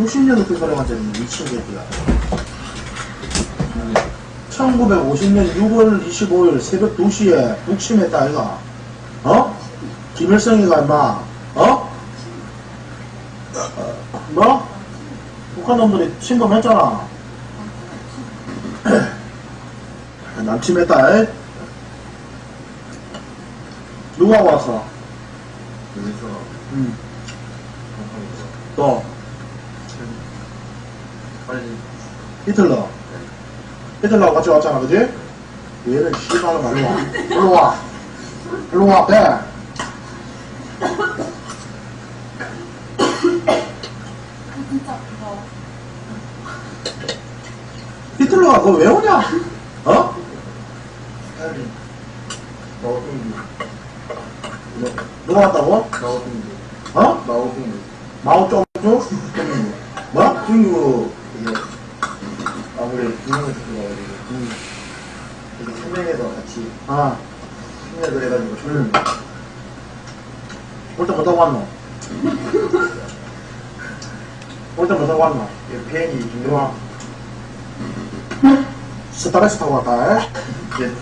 90년 높은 소리 완전 미친 새끼야. 1950년 6월 25일 새벽 2시에 북침했다 아이가 어? 김일성이가 임마 어? 뭐? 북한 놈들이 침범했잖아 남침했다 에? 누가 왔어? 여기서 음. 방송에서 또 빨리 히틀러 히틀러하고 같이 왔잖아 그지? 얘는 씨발로 말로 와 일로 와 일로 와 배. 진짜 히틀러가 그거 왜 오냐? 어? 스타일이 나오승기 누가 왔다고? 나오승기 어? 나오승기 마오 쩌쭈? 승기 뭐? 친구 이제 아무래도 두 명을 들어가가지고 이렇게 세 명에서 같이 아, 힘내을 해가지고 응. 올때 뭐 타고 왔노? 올때 뭐 타고 왔노? 이게 비행기 일로 와. 중요한 스타렉스 타고 왔다, 에? 이제